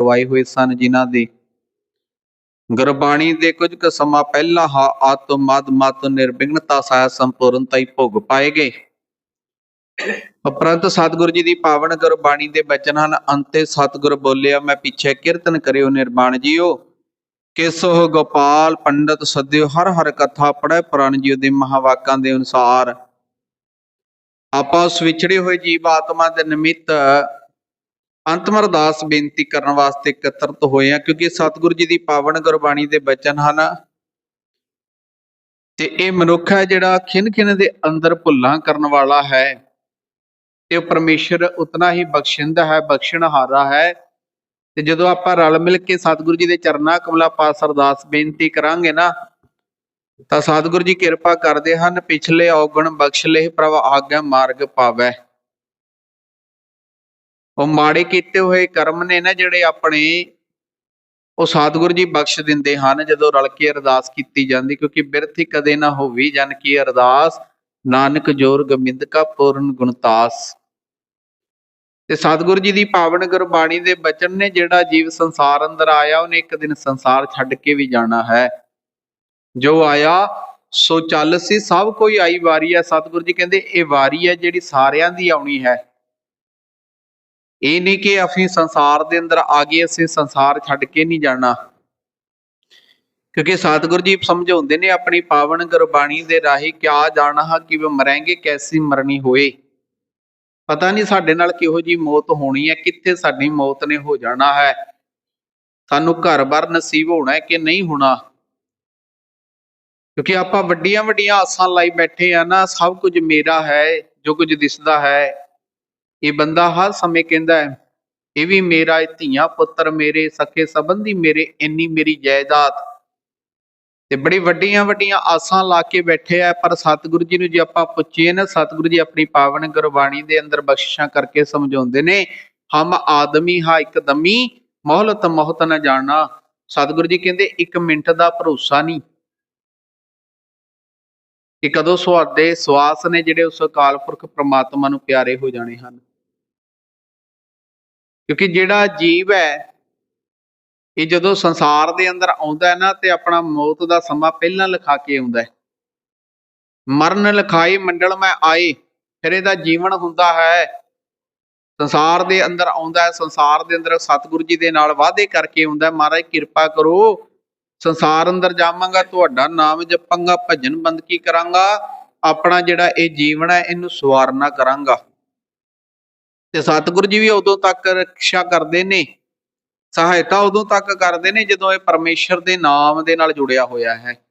ਕਰਵਾਏ ਹੋਏ ਸਨ ਜਿਨ੍ਹਾਂ ਦੀ ਗੁਰਬਾਣੀ ਦੇ ਕੁਝ ਕੁ ਸਮਾਂ ਪਹਿਲਾਂ ਹਾ ਆਤਮ ਮਦ ਮਤ ਨਿਰਵਿਘਨਤਾ ਸਹਿ ਸੰਪੂਰਨਤਾ ਹੀ ਭੋਗ ਪਾਏ ਗਏ। ਉਪਰੰਤ ਸਤਿਗੁਰੂ ਜੀ ਦੀ ਪਾਵਨ ਗੁਰਬਾਣੀ ਦੇ ਬਚਨ ਹਨ, ਅੰਤੇ ਸਤਿਗੁਰ ਬੋਲਿਆ, ਮੈਂ ਪਿੱਛੇ ਕੀਰਤਨ ਕਰਿਓ ਨਿਰਮਾਣ ਜੀਓ। ਕਿਸੋ ਗੋਪਾਲ ਪੰਡਤ ਸਦਿਓ, ਹਰ ਹਰ ਕਥਾ ਪੜੈ ਪੁਰਾਣ ਜੀਓ ਦੇ ਮਹਾਵਾਕਾਂ ਦੇ ਅਨੁਸਾਰ। ਆਪਾਂ ਉਸ ਵਿਛੜੇ ਹੋਏ ਜੀਵ ਆਤਮਾ ਦੇ ਨਿਮਿਤ ਅੰਤਮ ਅਰਦਾਸ ਬੇਨਤੀ ਕਰਨ ਵਾਸਤੇ ਇਕੱਤਰਤ ਹੋਏ ਆ ਕਿਉਂਕਿ ਸਤਿਗੁਰੂ ਜੀ ਦੀ ਪਾਵਨ ਗੁਰਬਾਣੀ ਦੇ ਬਚਨ ਹਨ। ਤੇ ਇਹ ਮਨੁੱਖ ਹੈ ਜਿਹੜਾ ਖਿੰਨ ਖਿੰਨ ਦੇ ਅੰਦਰ ਭੁੱਲਾਂ ਕਰਨ ਵਾਲਾ ਹੈ। ਤੇ ਉਹ ਪਰਮੇਸ਼ਰ ਉਤਨਾ ਹੀ ਬਖਸ਼ਿੰਦ ਹੈ, ਬਖਸ਼ਣਹਾਰਾ ਹੈ। ਤੇ ਜਦੋਂ ਆਪਾਂ ਰਲ ਮਿਲ ਕੇ ਸਤਿਗੁਰੂ ਜੀ ਦੇ ਚਰਨਾਂ ਕਮਲਾ ਪਾਸ ਅਰਦਾਸ ਬੇਨਤੀ ਕਰਾਂਗੇ ਨਾ, ਤਾਂ ਸਤਿਗੁਰੂ ਜੀ ਕਿਰਪਾ ਕਰਦੇ ਹਨ, ਪਿਛਲੇ ਔਗਣ ਬਖਸ਼ ਲਏ ਪ੍ਰਭ ਆਗਿਆ ਮਾਰਗ ਪਾਵੈ। ਉਹ ਮਾੜੇ ਕੀਤੇ ਹੋਏ ਕਰਮ ਨੇ ਨਾ ਜਿਹੜੇ ਆਪਣੇ ਉਹ ਸਤਿਗੁਰੂ ਜੀ ਬਖਸ਼ ਦਿੰਦੇ ਹਨ ਜਦੋਂ ਰਲ ਕੇ ਅਰਦਾਸ ਕੀਤੀ ਜਾਂਦੀ, ਕਿਉਂਕਿ ਬਿਰਥ ਹੀ ਕਦੇ ਨਾ ਹੋਵੀ ਜਨ ਕੀ ਅਰਦਾਸ ਨਾਨਕ ਜੋਰ ਗੋਬਿੰਦ ਕਾ ਪੂਰਨ ਗੁਣਤਾਸ ਤੇ ਸਤਿਗੁਰੂ ਜੀ ਦੀ ਪਾਵਨ ਗੁਰਬਾਣੀ ਦੇ ਬਚਨ ਨੇ ਜਿਹੜਾ ਜੀਵ ਸੰਸਾਰ ਅੰਦਰ ਆਇਆ, ਉਹਨੇ ਇੱਕ ਦਿਨ ਸੰਸਾਰ ਛੱਡ ਕੇ ਵੀ ਜਾਣਾ ਹੈ। ਜੋ ਆਇਆ, ਸੋ ਚੱਲ ਸੀ, ਸਭ ਕੋਈ ਆਈ ਵਾਰੀ ਹੈ। ਸਤਿਗੁਰੂ ਜੀ ਕਹਿੰਦੇ, ਇਹ ਵਾਰੀ ਹੈ ਜਿਹੜੀ ਸਾਰਿਆਂ ਦੀ ਆਉਣੀ ਹੈ। ਇਹ ਨਹੀਂ ਕਿ ਅਸੀਂ ਸੰਸਾਰ ਦੇ ਅੰਦਰ ਆ ਗਏ, ਅਸੀਂ ਸੰਸਾਰ ਛੱਡ ਕੇ ਨਹੀਂ ਜਾਣਾ। ਕਿਉਂਕਿ ਸਤਿਗੁਰੂ ਜੀ ਸਮਝਾਉਂਦੇ ਨੇ ਆਪਣੀ ਪਾਵਨ ਗੁਰਬਾਣੀ ਦੇ ਰਾਹੀਂ ਕਿਆ ਜਾਣਾ ਕਿ ਵੀ ਮਰਾਂਗੇ, ਕੈਸੀ ਮਰਨੀ ਹੋਏ। ਪਤਾ ਨਹੀਂ ਸਾਡੇ ਨਾਲ ਕਿਹੋ ਜੀ ਮੌਤ ਹੋਣੀ ਹੈ, ਕਿੱਥੇ ਸਾਡੀ ਮੌਤ ਨੇ ਹੋ ਜਾਣਾ ਹੈ। ਸਾਨੂੰ ਘਰ-ਬਾਰ ਨਸੀਬ ਹੋਣਾ ਹੈ ਕਿ ਨਹੀਂ ਹੋਣਾ। ਕਿਉਂਕਿ ਆਪਾਂ ਵੱਡੀਆਂ ਵੱਡੀਆਂ ਆਸਾਂ ਲਾਈ ਬੈਠੇ ਆ ਨਾ, ਸਭ ਕੁਝ ਮੇਰਾ ਹੈ, ਜੋ ਕੁਝ ਦਿਸਦਾ ਹੈ। ਇਹ ਬੰਦਾ ਹਰ ਸਮੇਂ ਕਹਿੰਦਾ ਹੈ, ਇਹ ਵੀ ਮੇਰਾ ਇਹ ਧੀਆਂ ਪੁੱਤਰ ਮੇਰੇ ਸਕੇ ਸੰਬੰਧੀ ਮੇਰੇ, ਇੰਨੀ ਮੇਰੀ ਜਾਇਦਾਦ। ਤੇ ਬੜੀ ਵੱਡੀਆਂ ਵੱਡੀਆਂ ਆਸਾਂ ਲਾ ਕੇ ਬੈਠੇ ਆ, ਪਰ ਸਤਿਗੁਰੂ ਜੀ ਨੂੰ ਜੇ ਆਪਾਂ ਪੁੱਛੀਏ ਨਾ, ਸਤਿਗੁਰੂ ਜੀ ਆਪਣੀ ਪਾਵਨ ਗੁਰਬਾਣੀ ਦੇ ਅੰਦਰ ਬਖਸ਼ਿਸ਼ਾਂ ਕਰਕੇ ਸਮਝਾਉਂਦੇ ਨੇ, ਹਮ ਆਦਮੀ ਹਾਂ ਇੱਕਦਮੀ ਮੌਲਤ ਮੌਤ ਨਾ ਜਾਣਨਾ ਸਤਿਗੁਰੂ ਜੀ ਕਹਿੰਦੇ, ਇੱਕ ਮਿੰਟ ਦਾ ਭਰੋਸਾ ਨਹੀਂ। ਕਿ ਕਦੋਂ ਤੁਹਾਡੇ ਸਵਾਸ ਨੇ ਜਿਹੜੇ ਉਸ ਅਕਾਲ ਪੁਰਖ ਪ੍ਰਮਾਤਮਾ ਨੂੰ ਪਿਆਰੇ ਹੋ ਜਾਣੇ ਹਨ। ਕਿਉਂਕਿ ਜਿਹੜਾ ਜੀਵ ਹੈ, ਇਹ ਜਦੋਂ ਸੰਸਾਰ ਦੇ ਅੰਦਰ ਆਉਂਦਾ ਹੈ ਨਾ, ਤੇ ਆਪਣਾ ਮੌਤ ਦਾ ਸਮਾਂ ਪਹਿਲਾਂ ਲਿਖਾ ਕੇ ਆਉਂਦਾ ਹੈ। ਮਰਨ, ਲਿਖਾਈ, ਮੰਡਲ ਮੈਂ ਆਏ, ਫਿਰ ਇਹਦਾ ਜੀਵਨ ਹੁੰਦਾ ਹੈ। ਸੰਸਾਰ ਦੇ ਅੰਦਰ ਆਉਂਦਾ ਹੈ, ਸੰਸਾਰ ਦੇ ਅੰਦਰ ਸਤਿਗੁਰੂ ਜੀ ਦੇ ਨਾਲ ਵਾਅਦੇ ਕਰਕੇ ਆਉਂਦਾ ਮਹਾਰਾਜ ਕਿਰਪਾ ਕਰੋ, ਸੰਸਾਰ ਅੰਦਰ ਜਾਵਾਂਗਾ, ਤੁਹਾਡਾ ਨਾਮ ਜਪਾਂਗਾ, ਭਜਨ ਬੰਦਗੀ ਕਰਾਂਗਾ, ਆਪਣਾ ਜਿਹੜਾ ਇਹ ਜੀਵਨ ਹੈ, ਇਹਨੂੰ ਸਵਾਰਨਾ ਕਰਾਂਗਾ। ਤੇ ਸਤਿਗੁਰੂ ਜੀ ਵੀ ਉਦੋਂ ਤੱਕ ਰੱਖਿਆ ਕਰਦੇ ਨੇ। ਸਹਾਇਤਾ ਉਦੋਂ ਤੱਕ ਕਰਦੇ ਨੇ ਜਦੋਂ ਇਹ ਪਰਮੇਸ਼ਰ ਦੇ ਨਾਮ ਦੇ ਨਾਲ ਜੁੜਿਆ ਹੋਇਆ ਹੈ।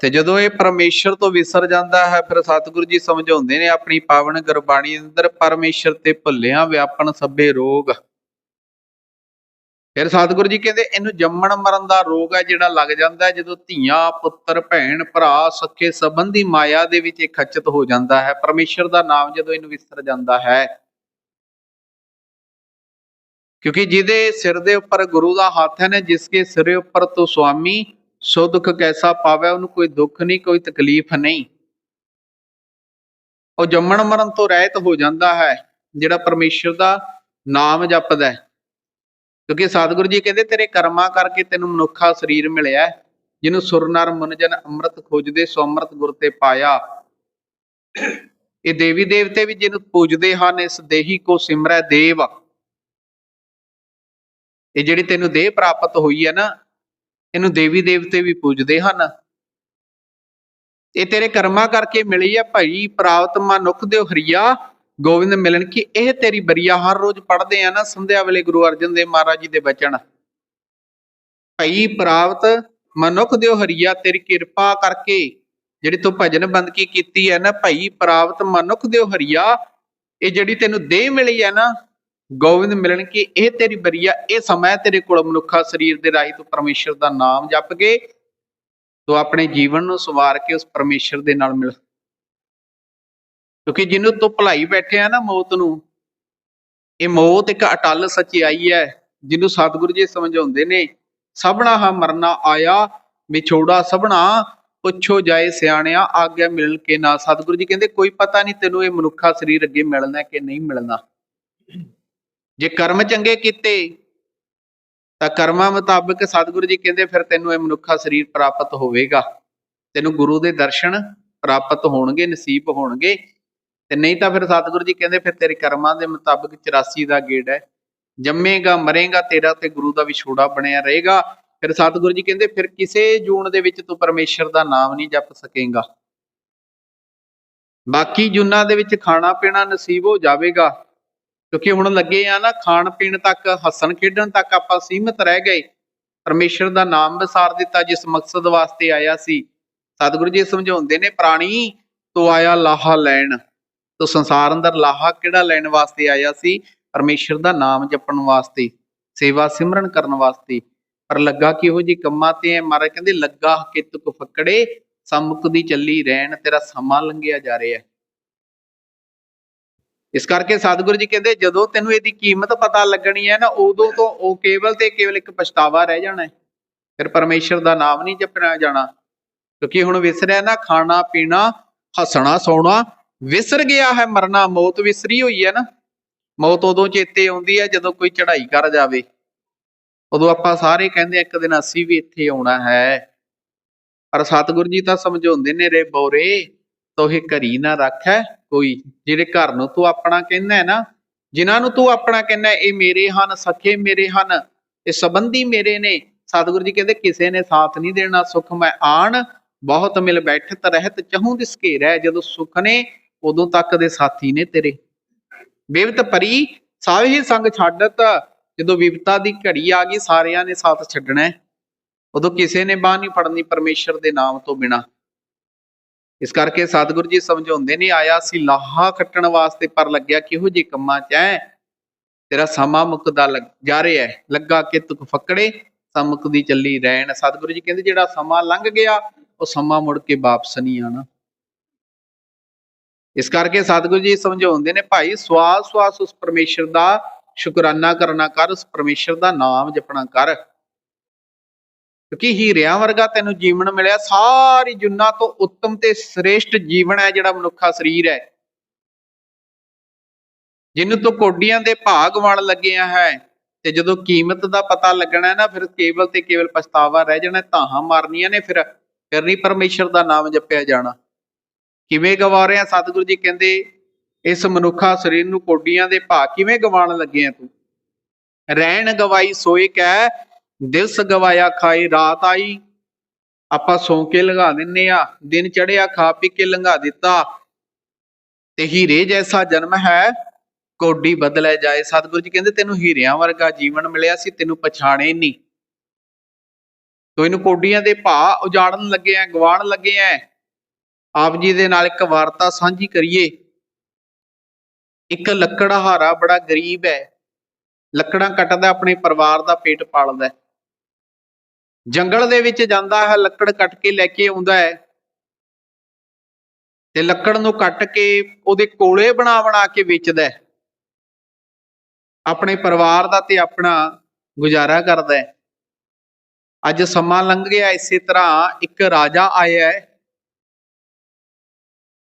ਤੇ ਜਦੋਂ ਇਹ ਪਰਮੇਸ਼ਰ ਤੋਂ ਵਿਸਰ ਜਾਂਦਾ ਹੈ, ਫਿਰ ਸਤਿਗੁਰੂ ਜੀ ਸਮਝਾਉਂਦੇ ਨੇ ਆਪਣੀ ਪਾਵਨ ਗੁਰਬਾਣੀ ਅੰਦਰ, ਪਰਮੇਸ਼ਰ ਤੇ ਭੁੱਲਿਆਂ ਵਿਆਪਨ ਸਭੇ ਰੋਗ। ਫਿਰ ਸਤਿਗੁਰੂ ਜੀ ਕਹਿੰਦੇ, ਇਹਨੂੰ ਜੰਮਣ ਮਰਨ ਦਾ ਰੋਗ ਹੈ ਜਿਹੜਾ ਲੱਗ ਜਾਂਦਾ ਜਦੋਂ ਧੀਆਂ, ਪੁੱਤਰ, ਭੈਣ, ਭਰਾ ਸੱਕੇ ਸੰਬੰਧੀ ਮਾਇਆ ਦੇ ਵਿੱਚ ਇਹ ਖਚਤ ਹੋ ਜਾਂਦਾ ਹੈ, ਪਰਮੇਸ਼ਰ ਦਾ ਨਾਮ ਜਦੋਂ ਇਹਨੂੰ ਵਿਸਰ ਜਾਂਦਾ ਹੈ। ਕਿਉਂਕਿ ਜਿਹਦੇ ਸਿਰ ਦੇ ਉੱਪਰ ਗੁਰੂ ਦਾ ਹੱਥ ਹੈ ਨਾ ਜਿਸਕੇ ਸਿਰੇ ਉੱਪਰ ਤੋਂ ਸੁਆਮੀ ਸੋ ਦੁੱਖ ਕੈਸਾ ਪਾਵੇ, ਉਹਨੂੰ ਕੋਈ ਦੁੱਖ ਨਹੀਂ, ਕੋਈ ਤਕਲੀਫ ਨਹੀਂ। ਉਹ ਜੰਮਣ ਮਰਨ ਤੋਂ ਰਹਿਤ ਹੋ ਜਾਂਦਾ ਹੈ, ਜਿਹੜਾ ਪਰਮੇਸ਼ਰ ਦਾ ਨਾਮ ਜਪਦਾ ਹੈ। ਕਿਉਂਕਿ ਸਤਿਗੁਰੂ ਜੀ ਕਹਿੰਦੇ, ਤੇਰੇ ਕਰਮਾਂ ਕਰਕੇ ਤੈਨੂੰ ਮਨੁੱਖਾ ਸਰੀਰ ਮਿਲਿਆ ਜਿਹਨੂੰ ਸੁਰ ਮਨਜਨ ਅੰਮ੍ਰਿਤ ਖੋਜਦੇ, ਸੋ ਅੰਮ੍ਰਿਤ ਗੁਰ ਤੇ ਪਾਇਆ। ਇਹ ਦੇਵੀ ਦੇਵਤੇ ਵੀ ਜਿਹਨੂੰ ਪੂਜਦੇ ਹਨ, ਇਸ ਦੇਹੀ ਕੋ ਸਿਮਰੈ ਦੇਵ। ਇਹ ਜਿਹੜੀ ਤੈਨੂੰ ਦੇਹ ਪ੍ਰਾਪਤ ਹੋਈ ਹੈ ਨਾ, ਇਹਨੂੰ ਦੇਵੀ ਦੇਵਤੇ ਵੀ ਪੂਜਦੇ ਹਨ। ਇਹ ਤੇਰੇ ਕਰਮਾਂ ਕਰਕੇ ਮਿਲੀ ਹੈ, ਭਾਈ, ਪ੍ਰਾਪਤ ਮਨੁੱਖ ਦੇ ਹਰੀਆ। ਗੋਬਿੰਦ ਮਿਲਣ ਕਿ ਇਹ ਤੇਰੀ ਬਰੀਆ ਹਰ ਰੋਜ਼ ਪੜ੍ਹਦੇ ਆ ਨਾ, ਸੰਧਿਆ ਵੇਲੇ ਗੁਰੂ ਅਰਜਨ ਦੇਵ ਮਹਾਰਾਜ ਜੀ ਦੇ ਬਚਨ। ਭਈ ਪ੍ਰਾਪਤ ਮਨੁੱਖ ਦਿਓ ਹਰੀਆ, ਤੇਰੀ ਕਿਰਪਾ ਕਰਕੇ। ਜਿਹੜੀ ਤੂੰ ਭਜਨ ਬੰਦਗੀ ਕੀਤੀ ਹੈ ਨਾ, ਭਈ ਪ੍ਰਾਪਤ ਮਨੁੱਖ ਦਿਓ ਹਰੀਆ, ਇਹ ਜਿਹੜੀ ਤੈਨੂੰ ਦੇਹ ਮਿਲੀ ਹੈ ਨਾ, ਗੋਬਿੰਦ ਮਿਲਣ ਕਿ ਇਹ ਤੇਰੀ ਬਰੀਆ, ਇਹ ਸਮਾਂ ਤੇਰੇ ਕੋਲ ਮਨੁੱਖਾ ਸਰੀਰ ਦੇ ਰਾਹੀਂ ਤੂੰ ਪਰਮੇਸ਼ਰ ਦਾ ਨਾਮ ਜਪ ਕੇ, ਤੂੰ ਆਪਣੇ ਜੀਵਨ ਨੂੰ ਸਵਾਰ ਕੇ ਉਸ ਪਰਮੇਸ਼ਰ ਦੇ ਨਾਲ ਮਿਲ। ਕਿਉਂਕਿ ਜਿਹਨੂੰ ਤੂੰ ਭਲਾਈ ਬੈਠੇ ਆ ਨਾ ਮੌਤ ਨੂੰ, ਇਹ ਮੌਤ ਇੱਕ ਅਟਲ ਸਚਾਈ ਹੈ, ਜਿਹਨੂੰ ਸਤਿਗੁਰੂ ਜੀ ਸਮਝਾਉਂਦੇ ਨੇ, ਸਭਨਾ ਹਾਂ ਮਰਨਾ ਆਇਆ, ਵਿਛੋੜਾ ਸਭਨਾ, ਪੁੱਛੋ ਜਾਏ ਸਿਆਣਿਆ, ਆਗਿਆ ਮਿਲਣ ਕੇ ਨਾ। ਸਤਿਗੁਰੂ ਜੀ ਕਹਿੰਦੇ, ਕੋਈ ਪਤਾ ਨਹੀਂ ਤੈਨੂੰ ਇਹ ਮਨੁੱਖਾ ਸਰੀਰ ਅੱਗੇ ਮਿਲਣਾ ਕਿ ਨਹੀਂ ਮਿਲਣਾ। ਜੇ ਕਰਮ ਚੰਗੇ ਕੀਤੇ, ਤਾਂ ਕਰਮਾਂ ਮੁਤਾਬਕ ਸਤਿਗੁਰੂ ਜੀ ਕਹਿੰਦੇ, ਫਿਰ ਤੈਨੂੰ ਇਹ ਮਨੁੱਖਾ ਸਰੀਰ ਪ੍ਰਾਪਤ ਹੋਵੇਗਾ। ਤੈਨੂੰ ਗੁਰੂ ਦੇ ਦਰਸ਼ਨ ਪ੍ਰਾਪਤ ਹੋਣਗੇ, ਨਸੀਬ ਹੋਣਗੇ। ਤੇ ਨਹੀਂ ਤਾਂ ਫਿਰ ਸਤਿਗੁਰੂ ਜੀ ਕਹਿੰਦੇ, ਫਿਰ ਤੇਰੇ ਕਰਮਾਂ ਦੇ ਮੁਤਾਬਕ 84 ਦਾ ਗੇੜ ਹੈ। ਜੰਮੇਗਾ, ਮਰੇਗਾ, ਤੇਰਾ ਤੇ ਗੁਰੂ ਦਾ ਵਿਛੋੜਾ ਬਣਿਆ ਰਹੇਗਾ। ਫਿਰ ਸਤਿਗੁਰੂ ਜੀ ਕਹਿੰਦੇ, ਫਿਰ ਕਿਸੇ ਜੂਨ ਦੇ ਵਿੱਚ ਤੂੰ ਪਰਮੇਸ਼ਰ ਦਾ ਨਾਮ ਨਹੀਂ ਜਪ ਸਕੇਗਾ। ਬਾਕੀ ਜੁਨਾ ਦੇ ਵਿੱਚ ਖਾਣਾ ਪੀਣਾ ਨਸੀਬ ਹੋ ਜਾਵੇਗਾ। ਕਿਉਂਕਿ ਹੁਣ ਲੱਗੇ ਆ ਨਾ, ਖਾਣ ਪੀਣ ਤੱਕ, ਹੱਸਣ ਖੇਡਣ ਤੱਕ ਆਪਾਂ ਸੀਮਤ ਰਹਿ ਗਏ। ਪਰਮੇਸ਼ਰ ਦਾ ਨਾਮ ਵਿਸਾਰ ਦਿੱਤਾ, ਜਿਸ ਮਕਸਦ ਵਾਸਤੇ ਆਇਆ ਸੀ। ਸਤਿਗੁਰੂ ਜੀ ਸਮਝਾਉਂਦੇ ਨੇ, ਪ੍ਰਾਣੀ, ਤੂੰ ਆਇਆ ਲਾਹਾ ਲੈਣ। ਤੂੰ ਸੰਸਾਰ ਅੰਦਰ ਲਾਹਾ ਕਿਹੜਾ ਲੈਣ ਵਾਸਤੇ ਆਇਆ ਸੀ? ਪਰਮੇਸ਼ਰ ਦਾ ਨਾਮ ਜਪਣ ਵਾਸਤੇ, ਸੇਵਾ ਸਿਮਰਨ ਕਰਨ ਵਾਸਤੇ। ਪਰ ਲੱਗਾ ਕਿਹੋ ਜੀ ਕੰਮਾਂ ਤੇ ਹੈ ਮਹਾਰਾਜ ਕਹਿੰਦੇ, ਲੱਗਾ ਕਿ ਫੱਕੜੇ ਸਮੁਕ ਦੀ ਚੱਲੀ ਰਹਿਣ, ਤੇਰਾ ਸਮਾਂ ਲੰਘਿਆ ਜਾ ਰਿਹਾ। ਇਸ ਕਰਕੇ ਸਤਿਗੁਰੂ ਜੀ ਕਹਿੰਦੇ, ਜਦੋਂ ਤੈਨੂੰ ਇਹਦੀ ਕੀਮਤ ਪਤਾ ਲੱਗਣੀ ਹੈ ਨਾ, ਉਦੋਂ ਤੋਂ ਉਹ ਕੇਵਲ ਤੇ ਕੇਵਲ ਇੱਕ ਪਛਤਾਵਾ ਰਹਿ ਜਾਣਾ ਹੈ ਫਿਰ ਪਰਮੇਸ਼ਰ ਦਾ ਨਾਮ ਨਹੀਂ ਜਪਣਾ ਜਾਣਾ। ਕਿਉਂਕਿ ਹੁਣ ਵਿਸਰਿਆ ਨਾ, ਖਾਣਾ, ਪੀਣਾ, ਹੱਸਣਾ, ਸੌਣਾ ਵਿਸਰ ਗਿਆ ਹੈ ਮਰਨਾ, ਮੌਤ ਵਿਸਰੀ ਹੋਈ ਹੈ ਨਾ। ਮੌਤ ਉਦੋਂ ਚੇਤੇ ਆਉਂਦੀ ਹੈ ਜਦੋਂ ਕੋਈ ਚੜ੍ਹਾਈ ਕਰ ਜਾਵੇ। ਉਦੋਂ ਆਪਾਂ ਸਾਰੇ ਕਹਿੰਦੇ ਇੱਕ ਦਿਨ ਅਸੀਂ ਵੀ ਇੱਥੇ ਆਉਣਾ ਹੈ। ਪਰ ਸਤਿਗੁਰੂ ਜੀ ਤਾਂ ਸਮਝਾਉਂਦੇ ਨੇ, ਰੇ ਬੋਰੇ, ਤੋਹੇ ਘਰੀ ਨਾ ਰੱਖੈ ਕੋਈ। ਜਿਹੜੇ ਘਰ ਨੂੰ ਤੂੰ ਆਪਣਾ ਕਹਿੰਦਾ ਨਾ, ਜਿਨ੍ਹਾਂ ਨੂੰ ਤੂੰ ਆਪਣਾ ਕਹਿੰਦਾ ਇਹ ਮੇਰੇ ਹਨ, ਸਖੇ ਮੇਰੇ ਹਨ, ਇਹ ਸੰਬੰਧੀ ਮੇਰੇ ਨੇ। ਸਤਿਗੁਰੂ ਜੀ ਕਹਿੰਦੇ, ਕਿਸੇ ਨੇ ਸਾਥ ਨਹੀਂ ਦੇਣਾ, ਸੁਖ ਮੈਂ ਆਣ, ਬਹੁਤ ਮਿਲ ਬੈਠਤ ਰਹਿਤ, ਚਹੂੰ ਦਿਸ ਘੇਰੈ, ਜਦੋਂ ਸੁਖ ਨੇ ਉਦੋਂ ਤੱਕ ਦੇ ਸਾਥੀ ਨੇ ਤੇਰੇ। ਬੇਵਤ ਪਰੀ, ਸਾਰੇ ਹੀ ਸੰਗ ਛੱਡਤ, ਜਦੋਂ ਵਿਪਤਾ ਦੀ ਘੜੀ ਆ ਗਈ, ਸਾਰਿਆਂ ਨੇ ਸਾਥ ਛੱਡਣਾ ਉਦੋਂ ਕਿਸੇ ਨੇ ਬਾਹ ਨਹੀਂ ਫੜਨੀ ਪਰਮੇਸ਼ਰ ਦੇ ਨਾਮ ਤੋਂ ਬਿਨਾ। ਇਸ ਕਰਕੇ ਸਤਿਗੁਰੂ ਜੀ ਸਮਝਾਉਂਦੇ ਨੇ, ਆਇਆ ਸੀ ਲਾਹਾ ਕੱਟਣ ਵਾਸਤੇ, ਪਰ ਲੱਗਿਆ ਕਿਹੋ ਜਿਹੇ ਕੰਮਾਂ 'ਚ ਹੈ? ਤੇਰਾ ਸਮਾਂ ਮੁੱਕਦਾ ਲੱਗ, ਜਾ ਰਿਹਾ ਹੈ। ਲੱਗਾ ਕਿ ਤੁਕ ਫੱਕੜੇ ਸਮੁਕ ਦੀ ਚੱਲੀ ਰਹਿਣ। ਸਤਿਗੁਰੂ ਜੀ ਕਹਿੰਦੇ, ਜਿਹੜਾ ਸਮਾਂ ਲੰਘ ਗਿਆ, ਉਹ ਸਮਾਂ ਮੁੜ ਕੇ ਵਾਪਸ ਨਹੀਂ ਆਣਾ ਇਸ ਕਰਕੇ ਸਤਿਗੁਰੂ ਜੀ ਸਮਝਾਉਂਦੇ ਨੇ, ਭਾਈ, ਸਵਾਸ ਸਵਾਸ ਉਸ ਪਰਮੇਸ਼ਰ ਦਾ, ਸ਼ੁਕਰਾਨਾ ਕਰਨਾ ਕਰ, ਉਸ ਪਰਮੇਸ਼ਰ ਦਾ ਨਾਮ ਜਪਣਾ ਕਰ। ਕਿਉਂਕਿ ਹੀਰਿਆਂ ਵਰਗਾ ਤੈਨੂੰ ਜੀਵਨ ਮਿਲਿਆ, ਸਾਰੀ ਜੁਨਾ ਤੋਂ ਉੱਤਮ ਤੇ ਸ੍ਰੇਸ਼ਟ ਜੀਵਨ ਹੈ ਜਿਹੜਾ ਮਨੁੱਖਾ ਸਰੀਰ ਹੈ। ਜਿਹਨੂੰ ਤੂੰ ਕੋਡੀਆਂ ਦੇ ਭਾਗ ਵਣ ਲੱਗਿਆ ਹੈ ਤੇ ਜਦੋਂ ਕੀਮਤ ਦਾ ਪਤਾ ਲੱਗਣਾ ਨਾ, ਫਿਰ ਕੇਵਲ ਤੇ ਕੇਵਲ ਪਛਤਾਵਾ ਰਹਿ ਜਾਣਾ, ਧਾਹਾਂ ਮਾਰਨੀਆਂ ਨੇ, ਫਿਰ ਫਿਰ ਨਹੀਂ ਪਰਮੇਸ਼ਰ ਦਾ ਨਾਮ ਜਪਿਆ ਜਾਣਾ। ਕਿਵੇਂ ਗਵਾ ਰਿਹਾ ਸਤਿਗੁਰੂ ਜੀ? ਕਹਿੰਦੇ, ਇਸ ਮਨੁੱਖਾ ਸਰੀਰ ਨੂੰ ਕੋਡੀਆਂ ਦੇ ਭਾਗ ਕਿਵੇਂ ਗਵਾਉਣ ਲੱਗੇ ਆ ਤੂੰ? ਰਹਿਣ ਗਵਾਈ ਸੋਏ ਕਹਿ ਦਿਵਸ ਗਵਾਇਆ ਖਾਈ ਰਾਤ ਆਈ। ਆਪਾਂ ਸੌਂ ਕੇ ਲੰਘਾ ਦਿੰਨੇ ਆ, ਦਿਨ ਚੜਿਆ ਖਾ ਪੀ ਕੇ ਲੰਘਾ ਦਿੱਤਾ। ਤੇ ਹੀਰੇ ਜੈਸਾ ਜਨਮ ਹੈ, ਕੋਡੀ ਬਦਲਿਆ ਜਾਏ। ਸਤਿਗੁਰੂ ਜੀ ਕਹਿੰਦੇ, ਤੈਨੂੰ ਹੀਰਿਆਂ ਵਰਗਾ ਜੀਵਨ ਮਿਲਿਆ ਸੀ, ਤੈਨੂੰ ਪਛਾਣੇ ਨਹੀਂ ਤੂੰ ਇਹਨੂੰ ਕੋਡੀਆਂ ਦੇ ਭਾ ਉਜਾੜਨ ਲੱਗੇ ਆ ਗਵਾਣ ਲੱਗੇ ਆ ਆਪ ਜੀ ਦੇ ਨਾਲ ਇੱਕ ਵਾਰਤਾ ਸਾਂਝੀ ਕਰੀਏ। ਇੱਕ ਲੱਕੜਹਾਰਾ ਬੜਾ ਗਰੀਬ ਹੈ। ਲੱਕੜਾਂ ਕੱਟਦਾ, ਆਪਣੇ ਪਰਿਵਾਰ ਦਾ ਪੇਟ ਪਾਲਦਾ ਜੰਗਲ ਦੇ ਵਿੱਚ ਜਾਂਦਾ ਹੈ, ਲੱਕੜ ਕੱਟ ਕੇ ਲੈ ਕੇ ਆਉਂਦਾ ਹੈ। ਤੇ ਲੱਕੜ ਨੂੰ ਕੱਟ ਕੇ ਉਹਦੇ ਕੋਲੇ ਬਣਾ ਬਣਾ ਕੇ ਵੇਚਦਾ ਆਪਣੇ ਪਰਿਵਾਰ ਦਾ ਤੇ ਆਪਣਾ ਗੁਜ਼ਾਰਾ ਕਰਦਾ ਅੱਜ ਸਮਾਂ ਲੰਘ ਗਿਆ, ਇਸੇ ਤਰ੍ਹਾਂ ਇੱਕ ਰਾਜਾ ਆਇਆ ਹੈ।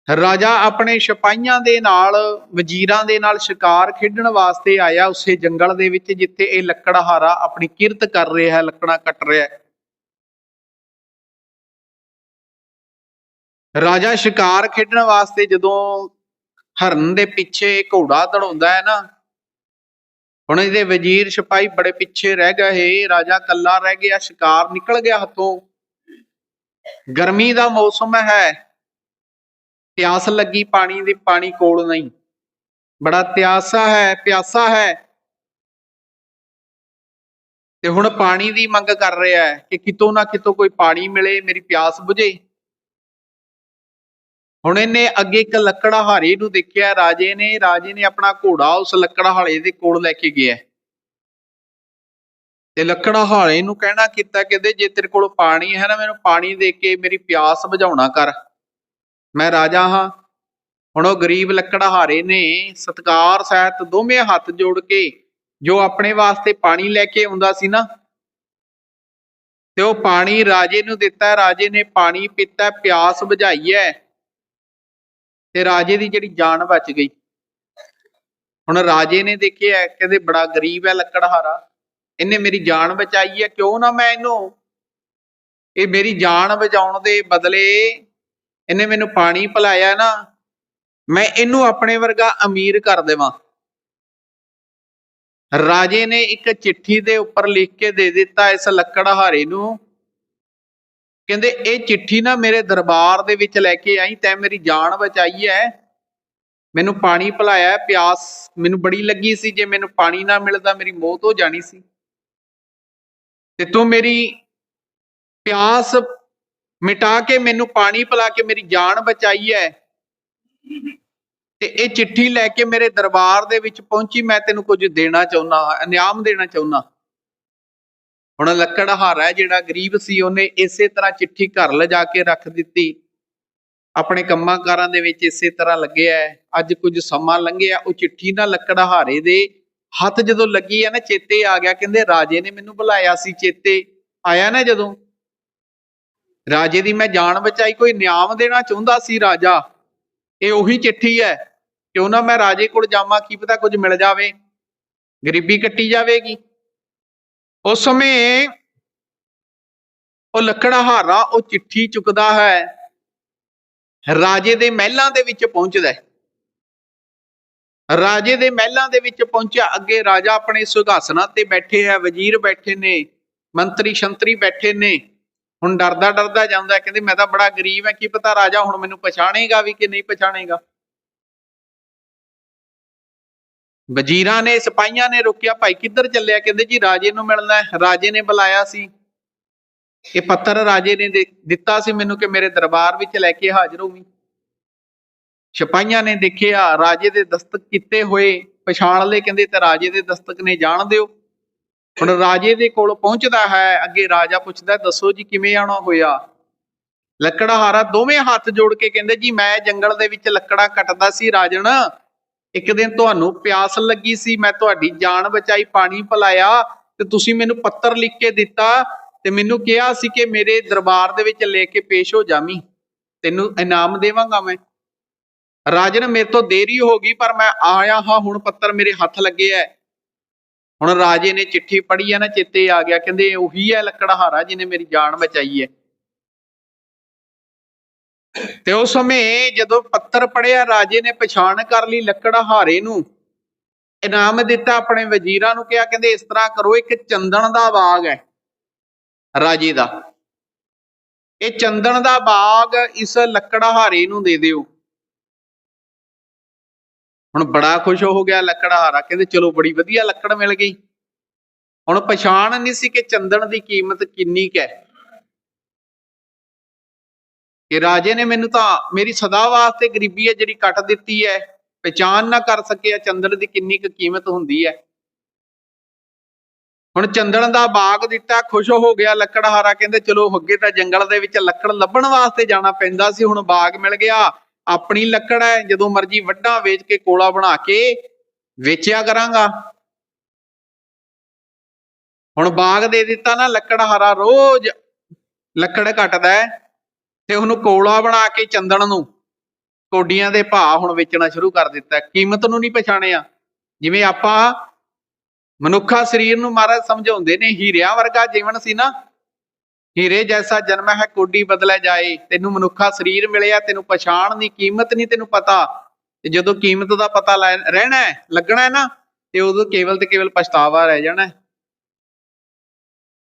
ਰਾਜਾ ਆਪਣੇ ਸਿਪਾਹੀਆਂ ਦੇ ਨਾਲ, ਵਜ਼ੀਰਾਂ ਦੇ ਨਾਲ ਸ਼ਿਕਾਰ ਖੇਡਣ ਵਾਸਤੇ ਆਇਆ ਉਸੇ ਜੰਗਲ ਦੇ ਵਿੱਚ, ਜਿੱਥੇ ਇਹ ਲੱਕੜਹਾਰਾ ਆਪਣੀ ਕਿਰਤ ਕਰ ਰਿਹਾ ਹੈ, ਲੱਕੜਾਂ ਕੱਟ ਰਿਹਾ ਹੈ। ਰਾਜਾ ਸ਼ਿਕਾਰ ਖੇਡਣ ਵਾਸਤੇ ਜਦੋਂ ਹਰਨ ਦੇ ਪਿੱਛੇ ਘੋੜਾ ਦੜਾਉਂਦਾ ਹੈ ਨਾ, ਹੁਣ ਇਹਦੇ ਵਜ਼ੀਰ ਸਿਪਾਹੀ ਬੜੇ ਪਿੱਛੇ ਰਹਿ ਗਏ ਰਾਜਾ ਕੱਲਾ ਰਹਿ ਗਿਆ, ਸ਼ਿਕਾਰ ਨਿਕਲ ਗਿਆ ਹੱਥੋਂ। ਗਰਮੀ ਦਾ ਮੌਸਮ ਹੈ। ਪਿਆਸ ਲੱਗੀ, ਪਾਣੀ ਦੀ, ਪਾਣੀ ਕੋਲ ਨਹੀਂ। ਬੜਾ ਪਿਆਸਾ ਹੈ ਪਿਆਸਾ ਹੈ। ਤੇ ਹੁਣ ਪਾਣੀ ਦੀ ਮੰਗ ਕਰ ਰਿਹਾ ਹੈ ਕਿ ਕਿਤੋਂ ਨਾ ਕਿਤੋਂ ਕੋਈ ਪਾਣੀ ਮਿਲੇ, ਮੇਰੀ ਪਿਆਸ ਬੁਝੇ। ਹੁਣ ਇਹਨੇ ਅੱਗੇ ਇੱਕ ਲੱਕੜਹਾਰੇ ਨੂੰ ਦੇਖਿਆ, ਰਾਜੇ ਨੇ ਰਾਜੇ ਨੇ ਆਪਣਾ ਘੋੜਾ ਉਸ ਲੱਕੜਹਾਰੇ ਦੇ ਕੋਲ ਲੈ ਕੇ ਗਿਆ। ਤੇ ਲੱਕੜਹਾਰੇ ਨੂੰ ਕਹਿਣਾ ਕੀਤਾ, ਕਹਿੰਦੇ, ਜੇ ਤੇਰੇ ਕੋਲ ਪਾਣੀ ਹੈ ਨਾ, ਮੈਨੂੰ ਪਾਣੀ ਦੇ ਕੇ ਮੇਰੀ ਪਿਆਸ ਬੁਝਾਉਣਾ ਕਰ। ਮੈਂ ਰਾਜਾ ਹਾਂ। ਹੁਣ ਉਹ ਗਰੀਬ ਲੱਕੜਹਾਰੇ ਨੇ ਸਤਕਾਰ, ਸਹਿਤ ਦੋਵੇਂ ਹੱਥ ਜੋੜ ਕੇ ਜੋ ਆਪਣੇ ਵਾਸਤੇ ਪਾਣੀ ਲੈ ਕੇ ਆਉਂਦਾ ਸੀ ਨਾ, ਤੇ ਉਹ ਪਾਣੀ ਰਾਜੇ ਨੂੰ ਦਿੱਤਾ। ਰਾਜੇ ਨੇ ਪਾਣੀ ਪੀਤਾ, ਪਿਆਸ ਬੁਝਾਈ ਹੈ, ਤੇ ਰਾਜੇ ਦੀ ਜਿਹੜੀ ਜਾਨ ਬਚ ਗਈ। ਹੁਣ ਰਾਜੇ ਨੇ ਦੇਖਿਆ ਕਹਿੰਦੇ ਬੜਾ ਗਰੀਬ ਹੈ ਲੱਕੜਹਾਰਾ, ਇਹਨੇ ਮੇਰੀ ਜਾਨ ਬਚਾਈ ਹੈ, ਕਿਉਂ ਨਾ ਮੈਂ ਇਹਨੂੰ? ਇਹ ਮੇਰੀ ਜਾਨ ਬਚਾਉਣ ਦੇ ਬਦਲੇ ਇਹਨੇ ਮੈਨੂੰ ਪਾਣੀ ਪਿਲਾਇਆ ਨਾ, ਮੈਂ ਇਹਨੂੰ ਆਪਣੇ ਵਰਗਾ ਅਮੀਰ ਕਰ ਦੇਵਾਂ। ਰਾਜੇ ਨੇ ਇੱਕ ਚਿੱਠੀ ਦੇ ਉੱਪਰ ਲਿਖ ਕੇ ਦੇ ਦਿੱਤਾ ਇਸ ਲੱਕੜਹਾਰੇ ਨੂੰ। ਕਹਿੰਦੇ, ਇਹ ਚਿੱਠੀ ਨਾ ਮੇਰੇ ਦਰਬਾਰ ਦੇ ਵਿੱਚ ਲੈ ਕੇ ਆਈ, ਤੈਂ ਮੇਰੀ ਜਾਨ ਬਚਾਈ ਹੈ ਮੈਨੂੰ ਪਾਣੀ ਪਿਲਾਇਆ, ਪਿਆਸ ਮੈਨੂੰ ਬੜੀ ਲੱਗੀ ਸੀ, ਜੇ ਮੈਨੂੰ ਪਾਣੀ ਨਾ ਮਿਲਦਾ ਮੇਰੀ ਮੌਤ ਹੋ ਜਾਣੀ ਸੀ। ਤੇ ਤੂੰ ਮੇਰੀ ਪਿਆਸ ਮਿਟਾ ਕੇ ਮੈਨੂੰ ਪਾਣੀ ਪਿਲਾ ਕੇ ਮੇਰੀ ਜਾਨ ਬਚਾਈ ਹੈ ਤੇ ਇਹ ਚਿੱਠੀ ਲੈ ਕੇ ਮੇਰੇ ਦਰਬਾਰ ਦੇ ਵਿੱਚ ਪਹੁੰਚੀ, ਮੈਂ ਤੈਨੂੰ ਕੁਝ ਦੇਣਾ ਚਾਹੁੰਦਾ ਹਾਂ, ਇਨਾਮ ਦੇਣਾ ਚਾਹੁੰਦਾ ਹੁਣ ਲੱਕੜਹਾਰਾ ਹੈ ਜਿਹੜਾ ਗਰੀਬ ਸੀ, ਉਹਨੇ ਇਸੇ ਤਰ੍ਹਾਂ ਚਿੱਠੀ ਘਰ ਲਿਜਾ ਕੇ ਰੱਖ ਦਿੱਤੀ। ਆਪਣੇ ਕੰਮਾਂ ਕਾਰਾਂ ਦੇ ਵਿੱਚ ਇਸੇ ਤਰ੍ਹਾਂ ਲੱਗਿਆ ਹੈ। ਅੱਜ ਕੁਝ ਸਮਾਂ ਲੰਘਿਆ, ਉਹ ਚਿੱਠੀ ਨਾ ਲੱਕੜਹਾਰੇ ਦੇ ਹੱਥ ਜਦੋਂ ਲੱਗੀ ਹੈ ਨਾ, ਚੇਤੇ ਆ ਗਿਆ, ਕਹਿੰਦੇ ਰਾਜੇ ਨੇ ਮੈਨੂੰ ਬੁਲਾਇਆ ਸੀ, ਚੇਤੇ ਆਇਆ ਨਾ ਜਦੋਂ? ਰਾਜੇ ਦੀ ਮੈਂ ਜਾਨ ਬਚਾਈ, ਕੋਈ ਨਿਆਮ ਦੇਣਾ ਚਾਹੁੰਦਾ ਸੀ ਰਾਜਾ। ਇਹ ਉਹੀ ਚਿੱਠੀ ਹੈ ਕਿਉਂ ਨਾ ਮੈਂ ਰਾਜੇ ਕੋਲ ਜਾਵਾਂ, ਕੀ ਪਤਾ ਕੁਝ ਮਿਲ ਜਾਵੇ, ਗਰੀਬੀ ਕੱਟੀ ਜਾਵੇਗੀ। ਉਸ ਸਮੇਂ ਉਹ ਲੱਕੜਹਾਰਾ ਉਹ ਚਿੱਠੀ ਚੁੱਕਦਾ ਹੈ, ਰਾਜੇ ਦੇ ਮਹਿਲਾਂ ਦੇ ਵਿੱਚ ਪਹੁੰਚਦਾ ਹੈ। ਰਾਜੇ ਦੇ ਮਹਿਲਾਂ ਦੇ ਵਿੱਚ ਪਹੁੰਚਿਆ, ਅੱਗੇ ਰਾਜਾ ਆਪਣੇ ਸੁਘਾਸਨਾਂ ਤੇ ਬੈਠੇ ਹੈ, ਵਜ਼ੀਰ ਬੈਠੇ ਨੇ ਮੰਤਰੀ ਸ਼ੰਤਰੀ ਬੈਠੇ ਨੇ। ਹੁਣ ਡਰਦਾ ਡਰਦਾ ਜਾਂਦਾ, ਕਹਿੰਦੇ ਮੈਂ ਤਾਂ ਬੜਾ ਗਰੀਬ ਹਾਂ, ਕੀ ਪਤਾ ਰਾਜਾ ਹੁਣ ਮੈਨੂੰ ਪਛਾਣੇਗਾ ਵੀ ਕਿ ਨਹੀਂ ਪਛਾਣੇਗਾ। ਵਜ਼ੀਰਾਂ ਨੇ, ਸਿਪਾਹੀਆਂ ਨੇ ਰੋਕਿਆ, ਭਾਈ ਕਿੱਧਰ ਚੱਲਿਆ? ਕਹਿੰਦੇ ਜੀ ਰਾਜੇ ਨੂੰ ਮਿਲਣਾ ਰਾਜੇ ਨੇ ਬੁਲਾਇਆ ਸੀ। ਇਹ ਪੱਤਰ ਰਾਜੇ ਨੇ ਦੇ- ਦਿੱਤਾ ਸੀ ਮੈਨੂੰ ਕਿ ਮੇਰੇ ਦਰਬਾਰ ਵਿੱਚ ਲੈ ਕੇ ਹਾਜ਼ਰ ਹੋਵੀਂ। ਸਿਪਾਹੀਆਂ ਨੇ ਦੇਖਿਆ, ਰਾਜੇ ਦੇ ਦਸਤਕ ਕੀਤੇ ਹੋਏ, ਪਛਾਣ ਲਏ, ਕਹਿੰਦੇ ਤੇ ਰਾਜੇ ਦੇ ਦਸਤਕ ਨੇ ਜਾਣ ਦਿਓ। ਹੁਣ ਰਾਜੇ ਦੇ ਕੋਲ ਪਹੁੰਚਦਾ ਹੈ, ਅੱਗੇ ਰਾਜਾ ਪੁੱਛਦਾ, ਦੱਸੋ ਜੀ ਕਿਵੇਂ ਆਉਣਾ ਹੋਇਆ? ਲੱਕੜਹਾਰਾ ਦੋਵੇਂ ਹੱਥ ਜੋੜ ਕੇ ਕਹਿੰਦੇ, ਜੀ ਮੈਂ ਜੰਗਲ ਦੇ ਵਿੱਚ ਲੱਕੜਾਂ ਕੱਟਦਾ ਸੀ ਰਾਜਨ ਇੱਕ ਦਿਨ ਤੁਹਾਨੂੰ ਪਿਆਸ ਲੱਗੀ ਸੀ, ਮੈਂ ਤੁਹਾਡੀ ਜਾਨ ਬਚਾਈ, ਪਾਣੀ ਪਿਲਾਇਆ ਤੇ ਤੁਸੀਂ ਮੈਨੂੰ ਪੱਤਰ ਲਿਖ ਕੇ ਦਿੱਤਾ ਤੇ ਮੈਨੂੰ ਕਿਹਾ ਸੀ ਕਿ ਮੇਰੇ ਦਰਬਾਰ ਦੇ ਵਿੱਚ ਲੈ ਕੇ ਪੇਸ਼ ਹੋ ਜਾਵੀਂ। ਤੈਨੂੰ ਇਨਾਮ ਦੇਵਾਂਗਾ ਮੈਂ। ਰਾਜਨ ਮੇਰੇ ਤੋਂ ਦੇਰੀ ਹੋ ਗਈ, ਪਰ ਮੈਂ ਆਇਆ ਹਾਂ, ਹੁਣ ਪੱਤਰ ਮੇਰੇ ਹੱਥ ਲੱਗੇ ਐ ਹੁਣ ਰਾਜੇ ਨੇ ਚਿੱਠੀ ਪੜ੍ਹੀ ਹੈ ਨਾ, ਚੇਤੇ ਆ ਗਿਆ, ਕਹਿੰਦੇ ਉਹੀ ਹੈ ਲੱਕੜਹਾਰਾ ਜਿਹਨੇ ਮੇਰੀ ਜਾਨ ਬਚਾਈ ਹੈ। ਤੇ ਉਸ ਸਮੇਂ ਜਦੋਂ ਪੱਤਰ ਪੜਿਆ ਰਾਜੇ ਨੇ ਪਛਾਣ ਕਰ ਲਈ ਲੱਕੜਹਾਰੇ ਨੂੰ। ਇਨਾਮ ਦਿੱਤਾ ਆਪਣੇ ਵਜ਼ੀਰਾਂ ਨੂੰ, ਕਿਹਾ, ਕਹਿੰਦੇ ਇਸ ਤਰ੍ਹਾਂ ਕਰੋ, ਇੱਕ ਚੰਦਨ ਦਾ ਬਾਗ ਹੈ ਰਾਜੇ ਦਾ। ਇਹ ਚੰਦਨ ਦਾ ਬਾਗ ਇਸ ਲੱਕੜਹਾਰੇ ਨੂੰ ਦੇ ਦਿਓ। ਹੁਣ ਬੜਾ ਖੁਸ਼ ਹੋ ਗਿਆ ਲੱਕੜਹਾਰਾ ਕਹਿੰਦੇ ਚਲੋ ਬੜੀ ਵਧੀਆ ਲੱਕੜ ਮਿਲ ਗਈ। ਹੁਣ ਪਛਾਣ ਨਹੀਂ ਸੀ ਕਿ ਚੰਦਨ ਦੀ ਕੀਮਤ ਕਿੰਨੀ ਕੁ ਹੈ। ਕਿ ਰਾਜੇ ਨੇ ਮੈਨੂੰ ਤਾਂ ਮੇਰੀ ਸਦਾ ਵਾਸਤੇ ਗਰੀਬੀ ਹੈ ਜਿਹੜੀ ਕੱਟ ਦਿੱਤੀ ਹੈ, ਪਛਾਣ ਨਾ ਕਰ ਸਕਿਆ ਚੰਦਨ ਦੀ ਕਿੰਨੀ ਕੁ ਕੀਮਤ ਹੁੰਦੀ ਹੈ। ਹੁਣ ਚੰਦਨ ਦਾ ਬਾਗ ਦਿੱਤਾ, ਖੁਸ਼ ਹੋ ਗਿਆ ਲੱਕੜਹਾਰਾ ਕਹਿੰਦੇ ਚਲੋ ਅੱਗੇ ਤਾਂ ਜੰਗਲ ਦੇ ਵਿੱਚ ਲੱਕੜ ਲੱਭਣ ਵਾਸਤੇ ਜਾਣਾ ਪੈਂਦਾ ਸੀ, ਹੁਣ ਬਾਗ ਮਿਲ ਗਿਆ। ਆਪਣੀ ਲੱਕੜ ਹੈ, ਜਦੋਂ ਮਰਜ਼ੀ ਵੱਡਾ ਵੇਚ ਕੇ ਕੋਲਾ ਬਣਾ ਕੇ ਵੇਚਿਆ ਕਰਾਂਗਾ। ਹੁਣ ਬਾਗ ਦੇ ਦਿੱਤਾ ਨਾ ਲੱਕੜ ਲੱਕੜਹਾਰਾ ਰੋਜ਼ ਲੱਕੜ ਕੱਟਦਾ ਤੇ ਉਹਨੂੰ ਕੋਲਾ ਬਣਾ ਕੇ ਚੰਦਣ ਨੂੰ ਕੋਡੀਆਂ ਦੇ ਭਾਅ ਹੁਣ ਵੇਚਣਾ ਸ਼ੁਰੂ ਕਰ ਦਿੱਤਾ ਕੀਮਤ ਨੂੰ ਨਹੀਂ ਪਛਾਣਿਆ। ਜਿਵੇਂ ਆਪਾਂ ਮਨੁੱਖਾ ਸਰੀਰ ਨੂੰ ਮਹਾਰਾਜ ਸਮਝਾਉਂਦੇ ਨੇ, ਹੀਰਿਆਂ ਵਰਗਾ ਜੀਵਨ ਸੀ ਨਾ ਹੀਰੇ ਜੈਸਾ ਜਨਮ ਹੈ, ਕੋਡੀ ਬਦਲਿਆ ਜਾਏ। ਤੈਨੂੰ ਮਨੁੱਖਾ ਸਰੀਰ ਮਿਲਿਆ, ਤੈਨੂੰ ਪਛਾਣ ਦੀ ਕੀਮਤ ਨਹੀਂ ਤੈਨੂੰ ਪਤਾ। ਤੇ ਜਦੋਂ ਕੀਮਤ ਦਾ ਪਤਾ ਲੈ- ਰਹਿਣਾ ਹੈ, ਲੱਗਣਾ ਹੈ ਨਾ, ਤੇ ਉਦੋਂ ਕੇਵਲ ਤੇ ਕੇਵਲ ਪਛਤਾਵਾ ਰਹਿ ਜਾਣਾ